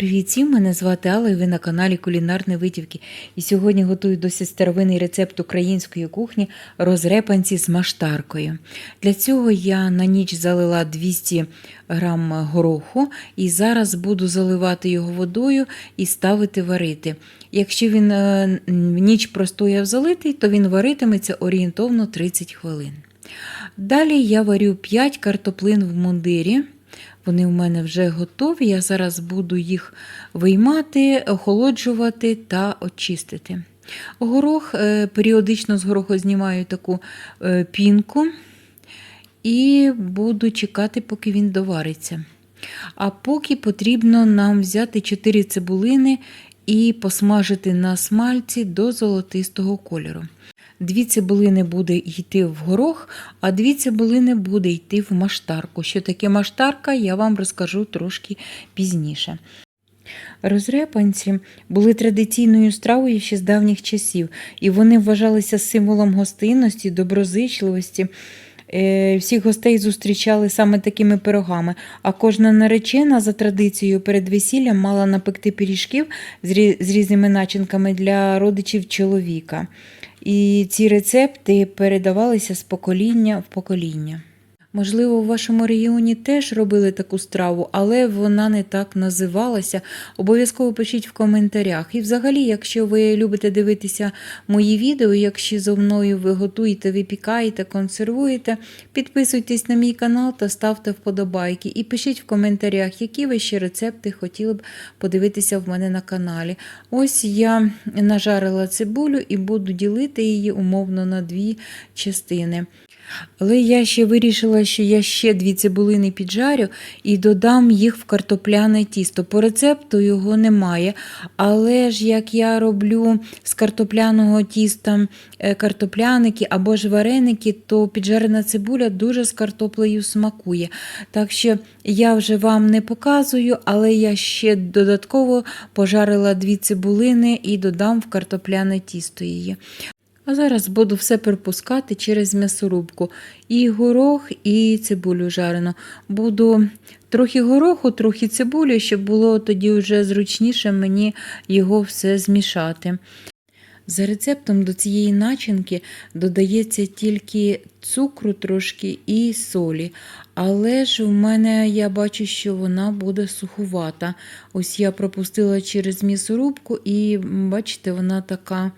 Привіт всім! Мене звати Алла і ви на каналі Кулінарні Витівки. І сьогодні готую досить старовинний рецепт української кухні розрепанці з маштаркою. Для цього я на ніч залила 200 грам гороху і зараз буду заливати його водою і ставити варити. Якщо він е, в ніч простояв залитий, то він варитиметься орієнтовно 30 хвилин. Далі я варю 5 картоплин в мундирі. Вони в мене вже готові. Я зараз буду їх виймати, охолоджувати та очистити. Горох е, періодично з гороху знімаю таку е, пінку і буду чекати, поки він довариться. А поки потрібно нам взяти 4 цибулини і посмажити на смальці до золотистого кольору. Дві цибулини буде йти в горох, а дві цибулини буде йти в маштарку. Що таке маштарка, я вам розкажу трошки пізніше. Розрепанці були традиційною стравою ще з давніх часів, і вони вважалися символом гостинності, доброзичливості. Е, Всіх гостей зустрічали саме такими пирогами, а кожна наречена за традицією перед весіллям мала напекти пиріжків з різними начинками для родичів чоловіка. І ці рецепти передавалися з покоління в покоління. Можливо, в вашому регіоні теж робили таку страву, але вона не так називалася. Обов'язково пишіть в коментарях. І взагалі, якщо ви любите дивитися мої відео, якщо зо мною ви готуєте, випікаєте, консервуєте, підписуйтесь на мій канал та ставте вподобайки. І пишіть в коментарях, які ви ще рецепти хотіли б подивитися в мене на каналі. Ось я нажарила цибулю і буду ділити її умовно на дві частини. Але я ще вирішила, що я ще дві цибулини піджарю і додам їх в картопляне тісто. По рецепту його немає. Але ж як я роблю з картопляного тіста е, картопляники або ж вареники, то піджарена цибуля дуже з картоплею смакує. Так що я вже вам не показую, але я ще додатково пожарила дві цибулини і додам в картопляне тісто її. А зараз буду все пропускати через м'ясорубку. І горох, і цибулю жарену. Буду трохи гороху, трохи цибулі, щоб було тоді вже зручніше мені його все змішати. За рецептом до цієї начинки додається тільки цукру трошки і солі. Але ж в мене я бачу, що вона буде сухувата. Ось я пропустила через м'ясорубку, і бачите, вона така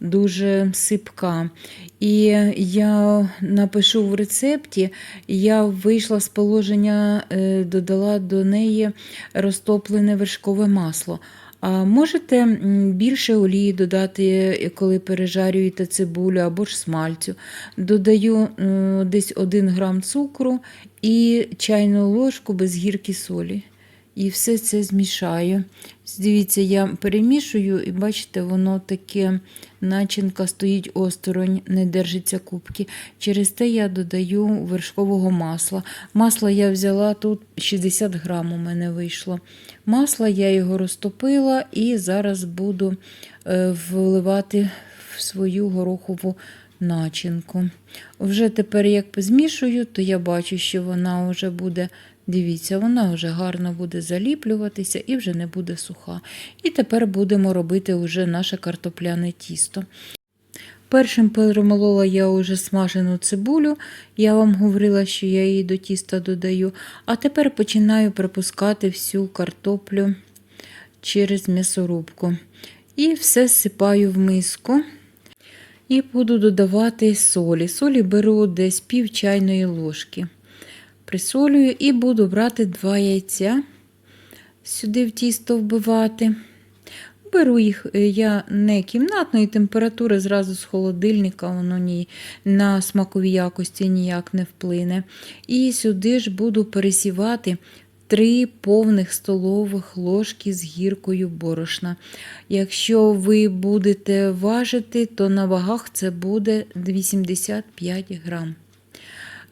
дуже сипка. І я напишу в рецепті, я вийшла з положення, е, додала до неї розтоплене вершкове масло. А можете більше олії додати, коли пережарюєте цибулю або ж смальцю. Додаю десь 1 грам цукру і чайну ложку без гірки солі. І все це змішаю. Дивіться, я перемішую, і бачите, воно таке начинка стоїть осторонь, не держиться кубки. Через те я додаю вершкового масла. Масло я взяла тут 60 грам у мене вийшло. Масла я його розтопила і зараз буду е, вливати в свою горохову начинку. Вже тепер, як змішую, то я бачу, що вона вже буде. Дивіться, вона вже гарно буде заліплюватися і вже не буде суха. І тепер будемо робити вже наше картопляне тісто. Першим перемолола я вже смажену цибулю, я вам говорила, що я її до тіста додаю. А тепер починаю пропускати всю картоплю через м'ясорубку. І все сипаю в миску. І буду додавати солі. Солі беру десь пів чайної ложки присолюю і буду брати два яйця, сюди в тісто вбивати. Беру їх е, я не кімнатної температури, зразу з холодильника, воно ні, на смакові якості ніяк не вплине. І сюди ж буду пересівати 3 повних столових ложки з гіркою борошна. Якщо ви будете важити, то на вагах це буде 85 грам.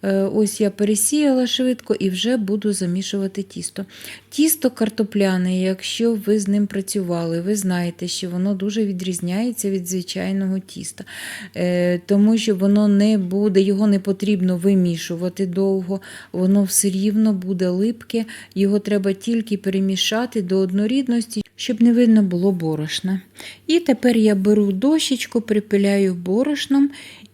Е, Ось я пересіяла швидко і вже буду замішувати тісто. Тісто картопляне, якщо ви з ним працювали, ви знаєте, що воно дуже відрізняється від звичайного тіста, Е, тому що воно не буде, його не потрібно вимішувати довго, воно все рівно буде липке, його треба тільки перемішати до однорідності, щоб не видно було борошна. І тепер я беру дощечку, припиляю борошном.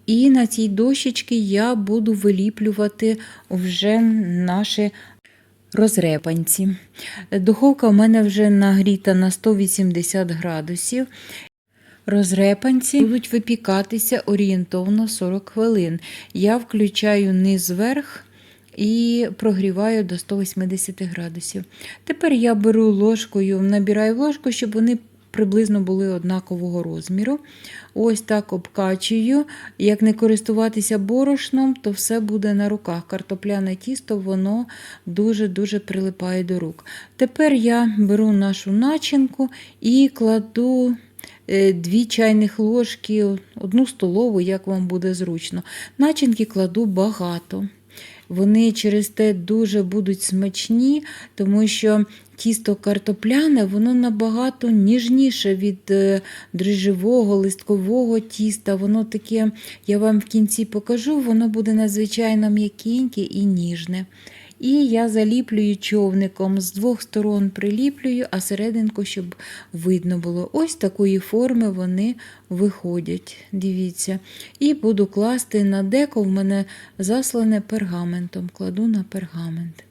І на цій дощечці я буду виліплювати вже наші розрепанці. Духовка у мене вже нагріта на 180 градусів. Розрепанці будуть випікатися орієнтовно 40 хвилин. Я включаю низ вверх і прогріваю до 180 градусів. Тепер я беру ложкою, набираю в ложку, щоб вони приблизно були однакового розміру. Ось так обкачую. Як не користуватися борошном, то все буде на руках. Картопляне тісто, воно дуже-дуже прилипає до рук. Тепер я беру нашу начинку і кладу. е, Дві чайних ложки, одну столову, як вам буде зручно. Начинки кладу багато. Вони через те дуже будуть смачні, тому що тісто картопляне, воно набагато ніжніше від дрижжевого, листкового тіста. Воно таке, я вам в кінці покажу, воно буде надзвичайно м'якеньке і ніжне. І я заліплюю човником, з двох сторон приліплюю, а серединку, щоб видно було. Ось такої форми вони виходять. Дивіться. І буду класти на деко, в мене заслане пергаментом. Кладу на пергамент.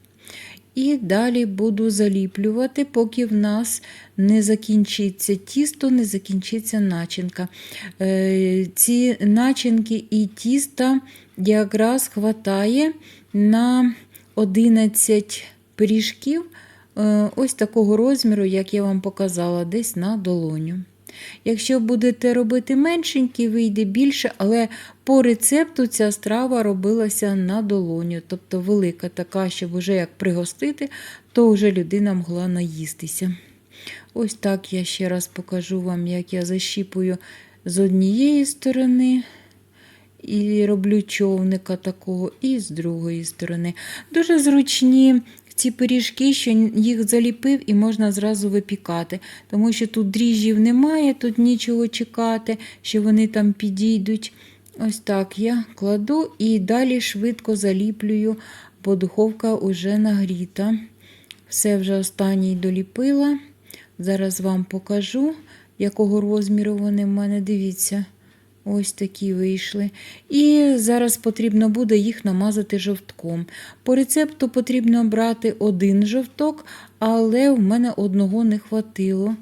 І далі буду заліплювати, поки в нас не закінчиться тісто, не закінчиться начинка. Е, Ці начинки і тіста якраз хватає на 11 пиріжків е, ось такого розміру, як я вам показала, десь на долоню. Якщо будете робити меншенький, вийде більше, але по рецепту ця страва робилася на долоню, тобто велика така, щоб вже як пригостити, то вже людина могла наїстися. Ось так я ще раз покажу вам, як я защіпую з однієї сторони. І роблю човника такого, і з другої сторони. Дуже зручні ці пиріжки, що їх заліпив і можна зразу випікати, тому що тут дріжджів немає, тут нічого чекати, що вони там підійдуть. Ось так я кладу і далі швидко заліплюю, бо духовка вже нагріта. Все вже останній доліпила. Зараз вам покажу, якого розміру вони в мене. Дивіться. Ось такі вийшли. І зараз потрібно буде їх намазати жовтком. По рецепту потрібно брати один жовток, але в мене одного не хватило.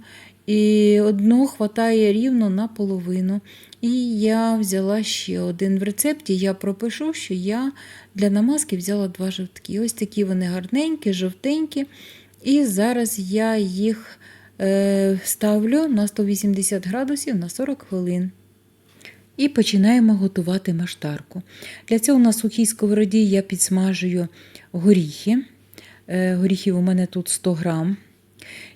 І одного хватає рівно наполовину. І я взяла ще один. В рецепті я пропишу, що я для намазки взяла два жовтки. Ось такі вони гарненькі, жовтенькі. І зараз я їх е, ставлю на 180 градусів на 40 хвилин. І починаємо готувати маштарку. Для цього на сухій сковороді я підсмажую горіхи. Е, Горіхів у мене тут 100 грам.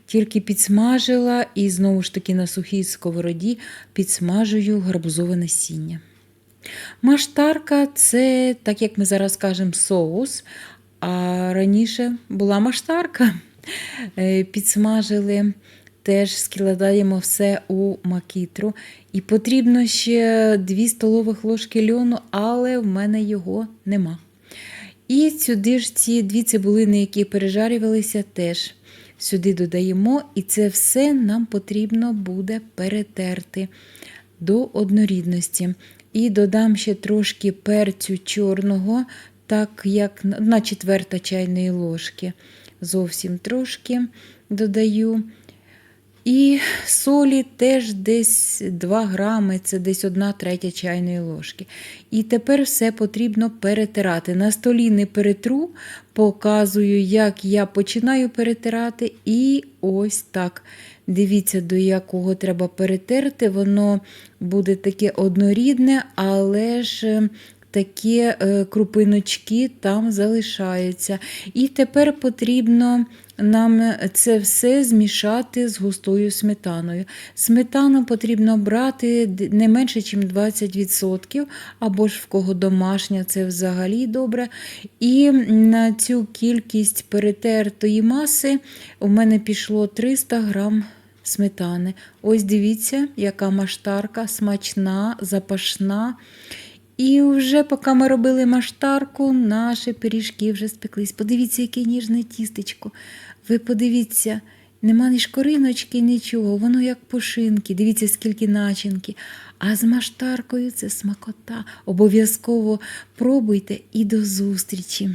Тільки підсмажила і знову ж таки на сухій сковороді підсмажую гарбузове насіння. Маштарка це, так як ми зараз кажемо, соус. А раніше була маштарка. Е, Підсмажили теж складаємо все у макітру. І потрібно ще 2 столових ложки льону, але в мене його нема. І сюди ж ці дві цибулини, які пережарювалися, теж сюди додаємо, і це все нам потрібно буде перетерти до однорідності. І додам ще трошки перцю чорного, так як на четверта чайної ложки. Зовсім трошки додаю. І солі теж десь 2 грами, це десь 1 третя чайної ложки. І тепер все потрібно перетирати. На столі не перетру, показую, як я починаю перетирати. І ось так. Дивіться, до якого треба перетерти. Воно буде таке однорідне, але ж. Такі е, крупиночки там залишаються. І тепер потрібно нам це все змішати з густою сметаною. Сметану потрібно брати не менше, ніж 20%, або ж в кого домашня, це взагалі добре. І на цю кількість перетертої маси у мене пішло 300 грам сметани. Ось дивіться, яка маштарка, смачна, запашна. І вже поки ми робили маштарку, наші пиріжки вже спеклись. Подивіться, яке ніжне тістечко. Ви подивіться, нема ні шкориночки, нічого, воно як пушинки. Дивіться, скільки начинки. А з маштаркою це смакота. Обов'язково пробуйте і до зустрічі.